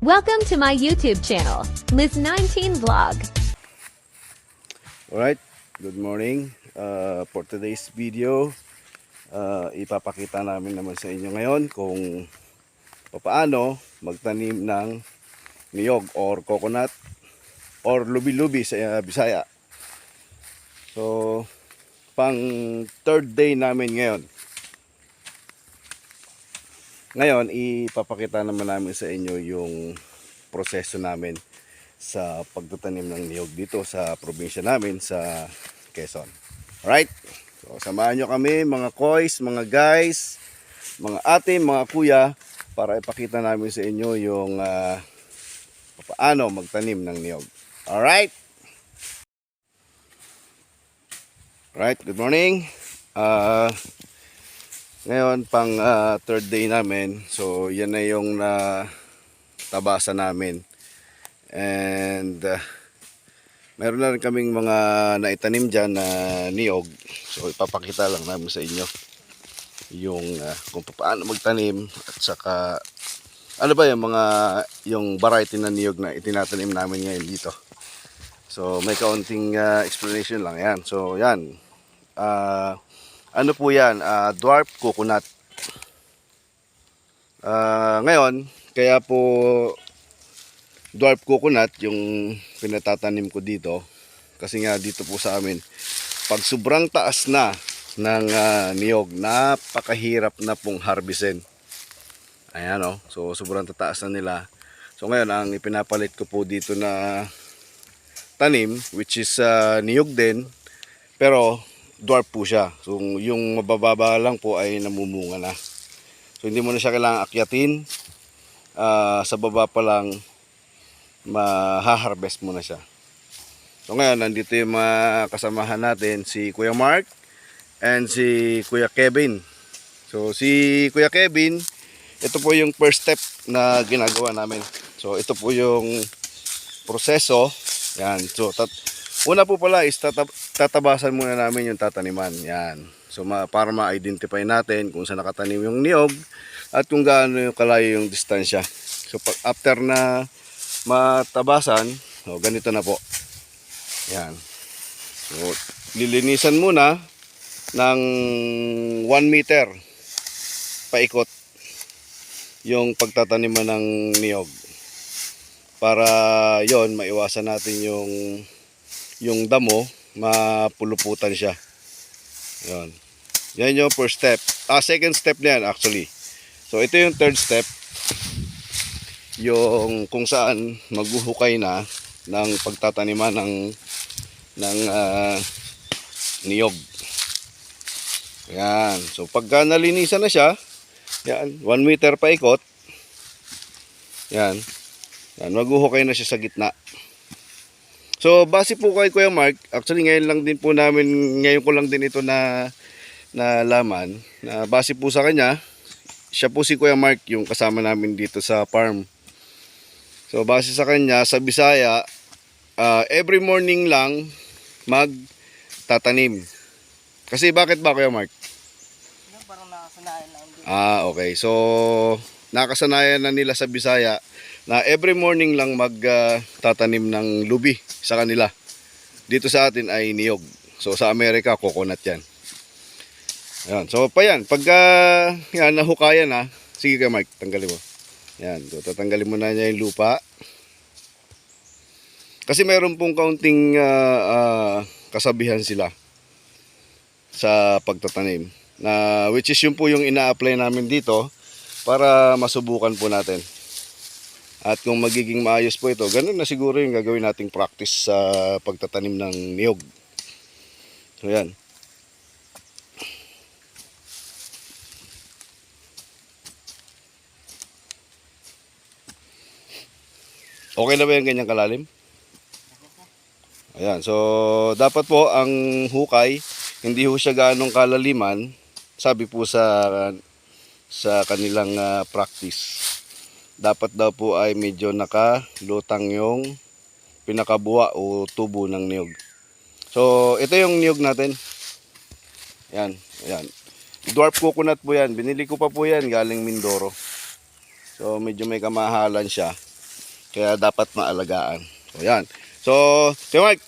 Welcome to my YouTube channel, Liz19 Vlog. Alright, good morning. Uh, for today's video, uh, ipapakita namin naman sa inyo ngayon kung paano magtanim ng niyog or coconut or lubi-lubi sa uh, Bisaya. So, pang third day namin ngayon. Ngayon, ipapakita naman namin sa inyo yung proseso namin sa pagtatanim ng niyog dito sa probinsya namin sa Quezon. Alright? So, samahan nyo kami mga koys, mga guys, mga ate, mga kuya para ipakita namin sa inyo yung ah, paano magtanim ng niyog. Alright? Alright, good morning. Ah... ngayon, pang ah, third day namin. So, yan na yung na tabasa namin. And uh, meron na rin kaming mga naitanim dyan na niyog. So, ipapakita lang namin sa inyo yung ah, kung paano magtanim at saka ano ba yung mga yung variety na niyog na itinatanim namin ngayon dito. So, may kaunting ah, explanation lang yan. So, yan. Ah... Ano po yan? Ah, dwarf coconut. Ah, ngayon, kaya po dwarf coconut yung pinatatanim ko dito. Kasi nga dito po sa amin, pag sobrang taas na ng ah, niyog, napakahirap na pong harvestin. Ayan o, so sobrang tataas na nila. So ngayon, ang ipinapalit ko po dito na tanim, which is ah, niyog din, pero dwarf po siya. So yung mabababa lang po ay namumunga na. So hindi mo na siya kailangang akyatin. Ah, sa baba pa lang mahaharvest mo na siya. So ngayon nandito yung mga kasamahan natin si Kuya Mark and si Kuya Kevin. So si Kuya Kevin, ito po yung first step na ginagawa namin. So ito po yung proseso. Yan. So tat Una po pala is tatab- tatabasan muna namin yung tataniman. Yan. So ma- para ma-identify natin kung saan nakatanim yung niyog at kung gaano yung kalayo yung distansya. So pag after na matabasan, oh, ganito na po. Yan. So lilinisan muna ng 1 meter paikot yung pagtataniman ng niyog para yon maiwasan natin yung yung damo, mapuluputan siya. Yan. Yan yung first step. Ah, second step na yan actually. So, ito yung third step. Yung kung saan maghuhukay na ng pagtataniman ng ng ah, niyog. Yan. So, pagka nalinisan na siya, yan, 1 meter pa ikot. Yan. Yan, maghuhukay na siya sa gitna. So, base po kay Kuya Mark, actually ngayon lang din po namin, ngayon ko lang din ito na na laman, na base po sa kanya, siya po si Kuya Mark yung kasama namin dito sa farm. So, base sa kanya, sa Bisaya, ah, every morning lang magtatanim. Kasi bakit ba Kuya Mark? Parang nakasanayan din. Ah, okay. So, nakasanayan na nila sa Bisaya na every morning lang magtatanim ng lubi sa kanila. Dito sa atin ay niyog. So, sa Amerika, coconut yan. Ayan. So, pa yan. Pagka yan, nahukayan na, sige ka Mark, tanggalin mo. Yan. So, tatanggalin mo na niya yung lupa. Kasi mayroon pong kaunting ah, ah, kasabihan sila sa pagtatanim na which is yun po yung ina-apply namin dito para masubukan po natin. At kung magiging maayos po ito, ganun na siguro yung gagawin nating practice sa pagtatanim ng niyog. So yan. Okay na ba yung ganyang kalalim? Ayan, so dapat po ang hukay, hindi ho siya ganong kalaliman, sabi po sa sa kanilang ah, practice. Dapat daw po ay medyo nakalutang yung pinakabuwa o tubo ng niyog. So, ito yung niyog natin. Yan, yan. Dwarf coconut po yan. Binili ko pa po yan galing Mindoro. So, medyo may kamahalan siya. Kaya dapat maalagaan. So, yan. So, Kuya Mark,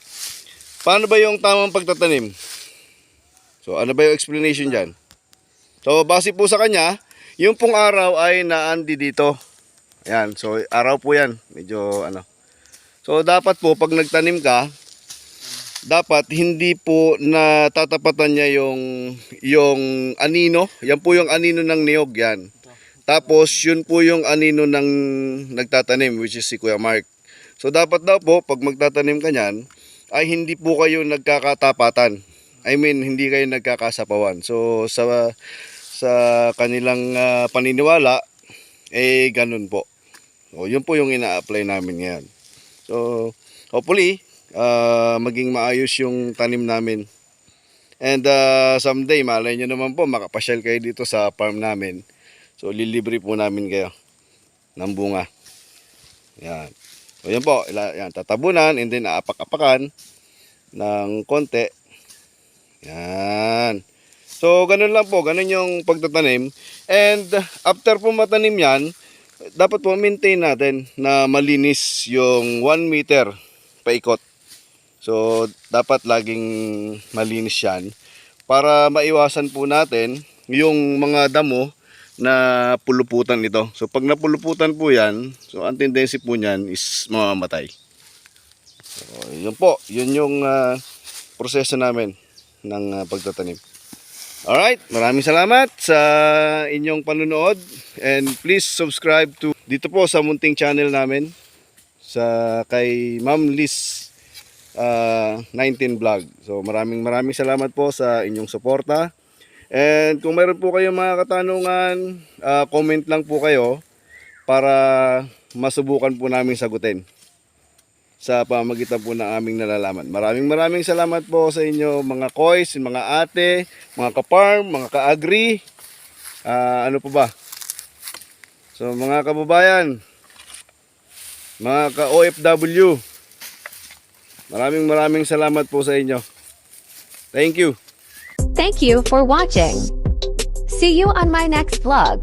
paano ba yung tamang pagtatanim? So, ano ba yung explanation dyan? So, base po sa kanya, yung pong araw ay naandi dito. Ayan, so araw po yan. Medyo ano. So, dapat po, pag nagtanim ka, dapat hindi po natatapatan niya yung yung anino. Yan po yung anino ng niyog yan. Tapos yun po yung anino ng nagtatanim which is si Kuya Mark. So dapat daw po pag magtatanim ka niyan ay hindi po kayo nagkakatapatan. I mean hindi kayo nagkakasapawan. So sa sa kanilang ah, paniniwala eh ganun po. So yun po yung ina-apply namin ngayon. So hopefully ah, maging maayos yung tanim namin. And ah, someday, malay nyo naman po, makapasyal kayo dito sa farm namin. So, lilibre po namin kayo ng bunga. Yan. So, yan po. Yan, tatabunan and then aapak-apakan ng konti. Yan. So, ganun lang po. Ganun yung pagtatanim. And after po matanim yan, dapat po maintain natin na malinis yung 1 meter paikot. So, dapat laging malinis yan para maiwasan po natin yung mga damo na puluputan nito. So, pag napuluputan po yan, so ang tendency po niyan is mamamatay. So, yun po. Yun yung ah, proseso namin ng ah, pagtatanim. Alright, maraming salamat sa inyong panunood and please subscribe to dito po sa munting channel namin sa kay Ma'am Liz ah, 19 Vlog. So maraming maraming salamat po sa inyong suporta. And kung mayroon po kayong mga katanungan, ah, comment lang po kayo para masubukan po namin sagutin sa pamagitan po ng aming nalalaman. Maraming maraming salamat po sa inyo mga koys, mga ate, mga ka-farm, mga ka-agri, ah, ano po ba? So mga kababayan, mga ka-OFW, maraming maraming salamat po sa inyo. Thank you. Thank you for watching. See you on my next vlog.